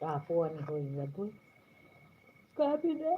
કાપવાની હોય બધું કાપી દે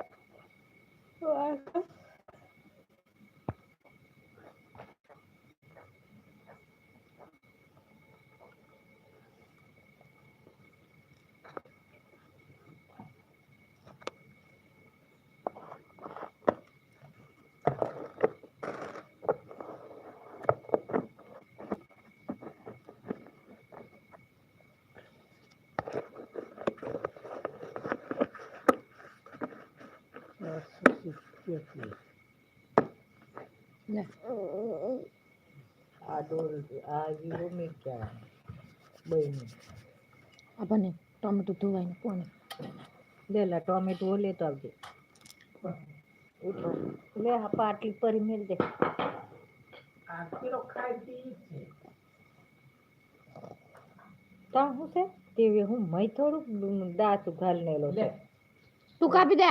આ ડોલ આ જીરો મિરચા બની આપણને ટોમેટો ધોવાઈને કોને લે લા ઓલે તો આવજે. લે હા પાટલી પરી મેલ દે. તા હું છે? તે હું મય થોડુંક દાતું ઘાલને લો છે. તું કાપી દે.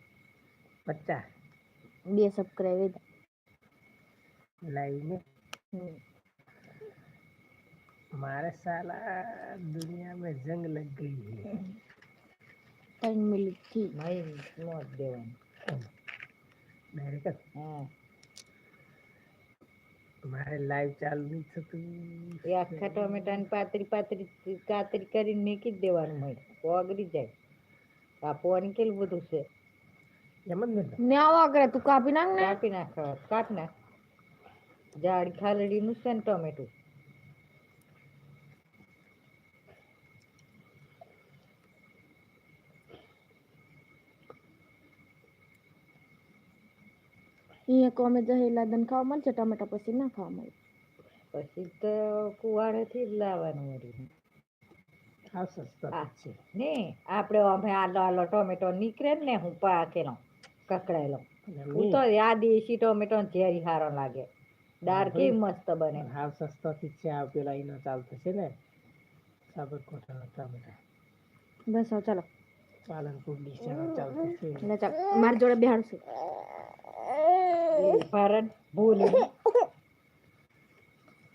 પચાસ બે સબસ્ક્રાઈબ લાઈવ ને મારે સાલા દુનિયા મેં જંગ લગ ગઈ છે ત્રણ મિનિટ થી મારી નોટ દેવાની ડાયરેક્ટ હા મારે લાઈવ ચાલુ નહીં થતું એ આખા ટમેટાને પાતરી પાતરી કાતરી કરીને નીકી જ દેવાનું મળે ઓગળી જાય કાપવાની કેટલું બધું છે ને. આવા કરે તું કાપી નાખ ને. કાપી નાખવા કાપ નાખ. જાડી ખાલડીનું છે ને ટમેટું. અહીંયા કોમે જહેલા દન ખાવા મળશે ટમેટા પછી ના ખાવા મળે? પછી તો કુવાડેથી જ લાવવાનું સસ્તા. આ ને આપણે અમે આલો આલો ટોમેટો નીકળે ને હું પાકેલો. કકડાયેલો. હું તો યાદ એસી ટોમેટો ઝેરી સારો લાગે. દાળ કેવી મસ્ત બને. હાવ સસ્તો થી છે આ. પેલા એનો ચાલતો છે ને. સાબરકોઠા ટામેટા. બસ હવે ચાલો. પાલનપુર ડીસાનો ચાલતો છે એટલે ચાલ મારી જોડે બેહાડશે. ભારત ભૂલી.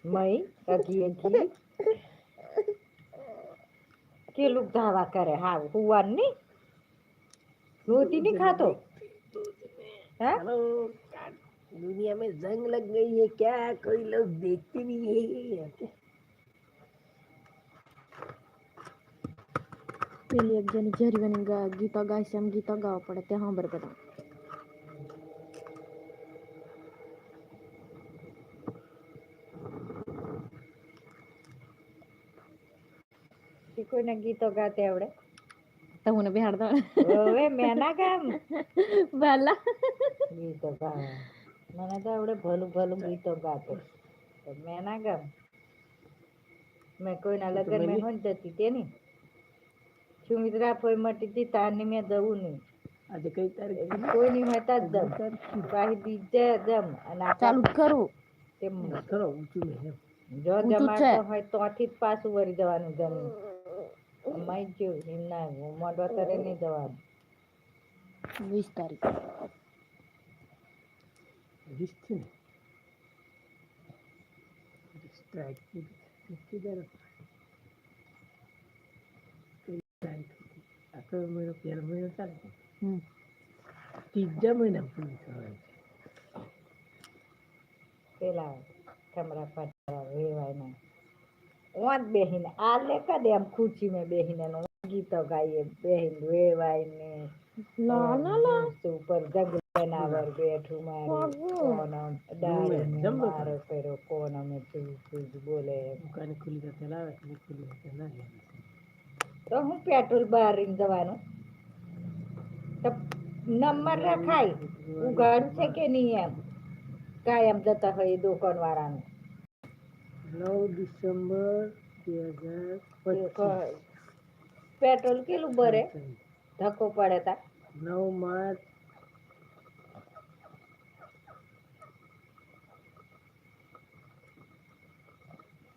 મય અઘી અઘી. કેલું ધાવા કરે. હાવ હુવાનની રોટી ની ખાતો? हेलो दुनिया में जंग लग गई है क्या कोई लोग देखते नहीं है પેલી એક જણી ઝેરીવાની ગા- ગીતો ગાય છે એમ ગીતો ગાવા પડે તે સાંભળ બધા ઈ કોઈને ગીતો ગાતે આવડે તો મને બેહાડ દો હવે મેના ગામ ભલા ગીતો ગાવા મને તો આવડે ભલું ભલું ગીતો ગાતો તો મેના ગામ મેં કોઈના લગ્ન મેં હોન જતી તેની સુમિત્રા ફોઈ મટી હતી તારની મેં જવું નહીં આજે કઈ તારીખ કોઈની હોય તાર જમ પાહી દીજે દમ અને આ ચાલુ જ કરું તેમ કરો ઊંચું જો જ જમાડતો. હોય તોથી જ પાછું વળી જવાનું જમીન અમાઈ જેવું એમ ના મોઢવા તરે નહીં જવાનું વીસ તારીખ. વીસથી મહિનો પહેલો મહિનો ચાલે હમ. ત્રીજા મહિના પૂરી થવાની છે. પેલા કમરા પર વેવાય ને ઓંત બેહીને. આ લેખા દે આમ ખુરશી માં બેહીને ગીતો ગાઈએ. બેહીને વેવાય ને ના ના. ના ઉપર બેઠું મારું. ડાળીને મારો કર્યો કોણ અમે ચૂ ચૂ બોલે દુકાને ખુલ્લી તો ચલાવે ને ખુલ્લી તો ના તો હું પેટ્રોલ બહાર જવાનું. તો નંબર રખાય. ઉગાડું છે કે નહીં એમ? કાયમ જતા હોય એ દુકાન વાળાનું નવ ડિસેમ્બર બે હજાર પચીસ. પેટ્રોલ કેટલું ભરે? ધક્કો પડે તા. નવ માર્ચ.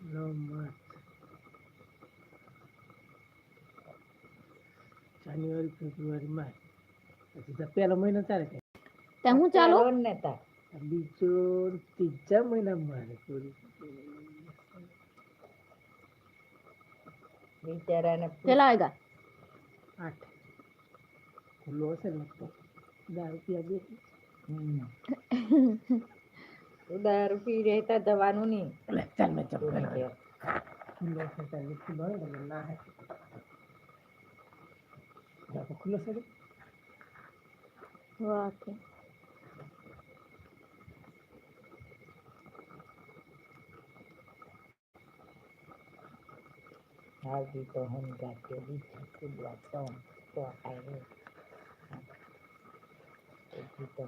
નવ માર્ચ. જાન્યુઆરી ફેબ્રુઆરી માર્ચ. પછી તો પહેલો મહિનો ચાલે કે. ત્યાં હું ચાલો? ને તા. બીજો ત્રીજા મહિનામાં મારે પૂરી. બિચારાને કેટલા વાગ્યા આઠ ખુલ્લો હશે ને તો દસ રૂપિયા બે હમ. તો દારૂ પી રહેતા જવાનું નહીં એટલે ચાલ મેં ચાલ કોઈને ઘેર. ખુલ્લો છે ચાલ ખુલ્લો હોય ને ના હે જાકો ખુલ્લો છે ને? વાહ કે. આવતી તો હું જાતે બીજી ખુલ્લા તો તો ખાઈ રે તો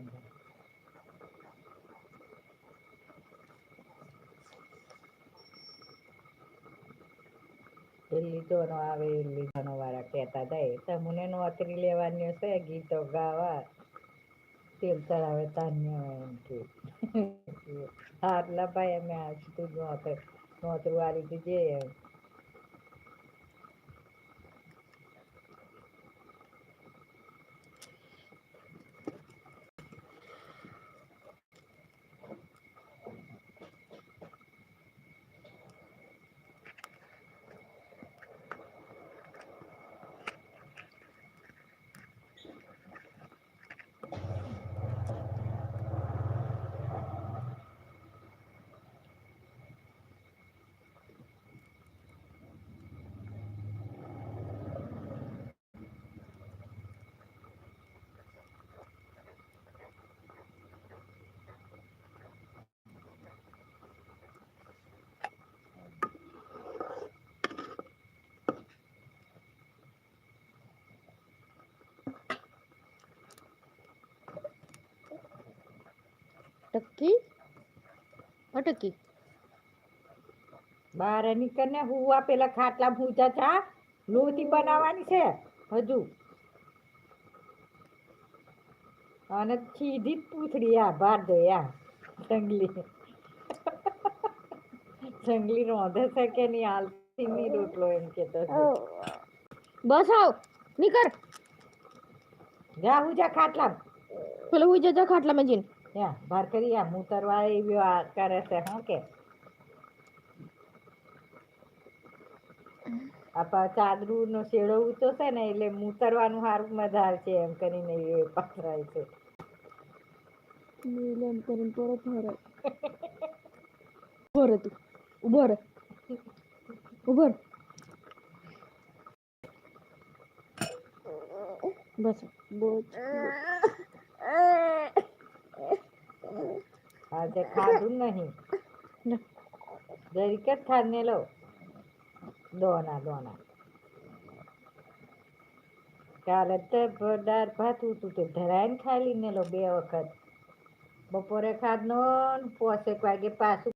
એલી તો નો આવે એલી ઘણો વાળા કહેતા જાય તમને નોકરી લેવાની હશે ગીતો ગાવા તેલ ચડાવે તાન્ય એમ કે હારલા ભાઈ અમે આવશું તું નોકર નોતરું વાળી તું જે એમ ટકી અટકી બહાર નીકળને હુવા પેલા ખાટલા ભૂજા ચા લોટી બનાવવાની છે હજુ અને સીધી જ પૂછડી આ ભાર દો યા જંગલી જંગલી રોંધે છે કે નહીં હાલતી નહીં રોટલો એમ કેતો છે. બસ આવ નીકળ જા હું જા ખાટલા પેલો હું જજા ખાટલામાં જઈને યા ભાર કરી આ મૂતરવા એવી આ કરે છે, હું કે. આ ચાદરું નો શેડો ઊંચો છે ને, એટલે મૂતરવાનું સારું મજા છે એમ કરીને એ પથરાય છે. એમ કરીને પરત હરે ઊભો તું, ઊભો રે ઊભો બસ બસ આજે ખાધું નહીં. ના. જરીક જ ખાને લો દોના દોના. કાલે તે દાળ ભાત હતું તે. ધરાઈને ખાઈ લઈને લો બે વખત. બપોરે ખાધનો ને પોસેક વાગે પાછું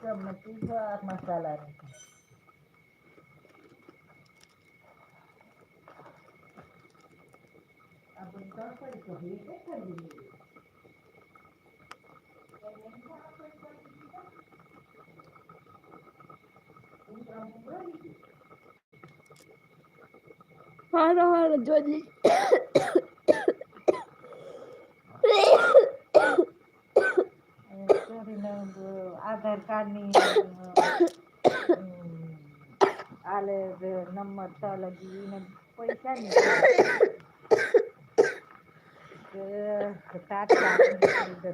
Cama tuba masalah ni. Abang kau pun kahwin tak kahwin? Hara hara jadi. આધાર કાર્ડની આલે નંબર છ લગી ને પૈસા નહીં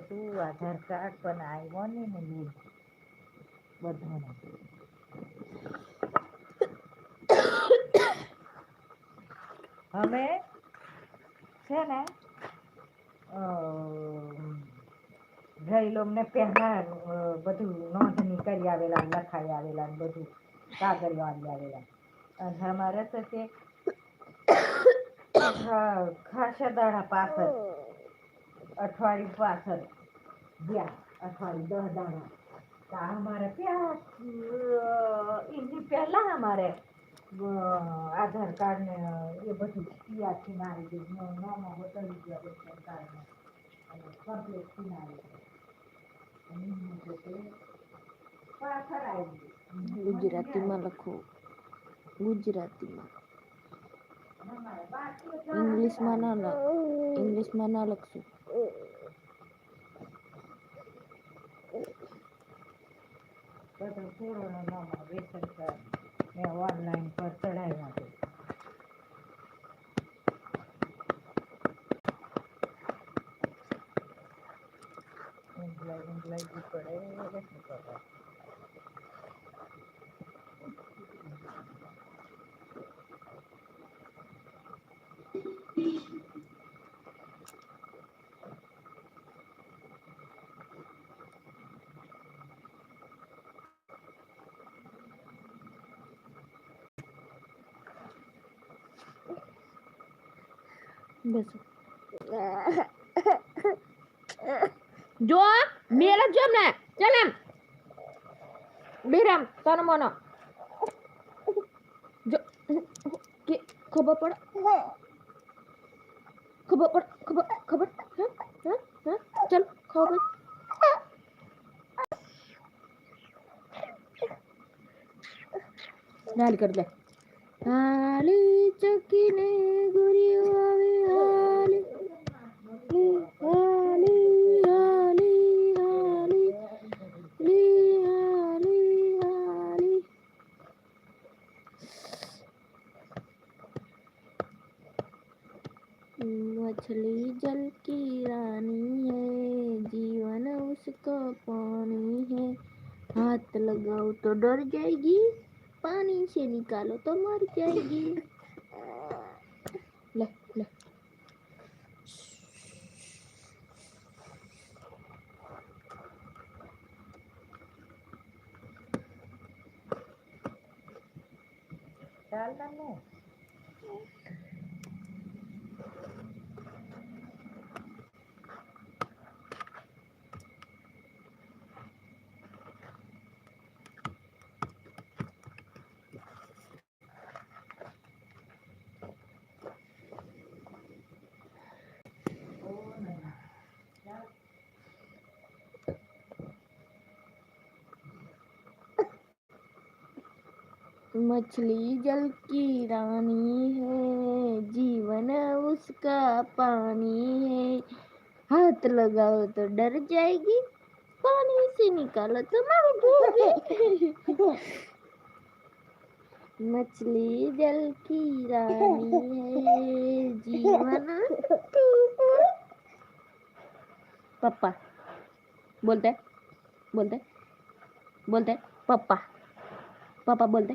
તું આધાર કાર્ડ, પણ આવ્યો ને લીધ બધાને અમે છે ને જઈલોમને પહેલા બધું નોંધણી કરી આવેલા, લખાઈ આવેલા બધું, કાગળિયો આવી આવેલા. અને અમારે તો તે ખાસા દાડા પાછળ અઠવાડિયું પાછળ ગયા, અઠવાડિયું દસ દાડા તો અમારે ત્યાં એની પહેલા અમારે આધાર કાર્ડ ને, એ બધું ત્યાંથી મારી દીધું. નાના બધું સરકારને કમ્પ્લીટથી મારી ગુજરાતીમાં લખો ગુજરાતીમાં અમારે બાકી તો ઇંગ્લિશમાં ના લખ ઇંગ્લિશમાં ના લખશું બધો પૂરોનો નામ રેશન કાર્ડ મેં ઓનલાઈન પર ચડાવ્યા ग्लाइडिंग ग्लाइड भी पड़े बस। जो Bieram ciemne! Ciemnem! Bieram, sana mana. जो खबर पड़ खबर पड़ खबर खबर चल खबर डाल कर ले हाली चकिने गुरी आवे हाली हाली मछली जल की रानी है, जीवन उसका पानी है। हाथ लगाओ तो डर जाएगी, पानी से निकालो तो मर जाएगी। Carla no. मछली जल की रानी है, जीवन उसका पानी है। हाथ लगाओ तो डर जाएगी, पानी से निकालो तो मर जाओगे मछली जल की रानी है, जीवन पप्पा, बोलते बोलते बोलते, पप्पा पापा बोलते।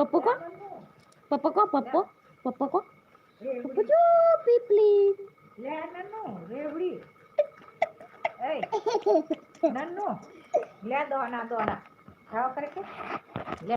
પપ્પુ કો પપ્પુ કો પપ્પુ પપ્પુ કો પપ્પુ જો પીપલી લે નન્નો રેવડી. એય નન્નો લે દોના દોના. જાવ કરે કે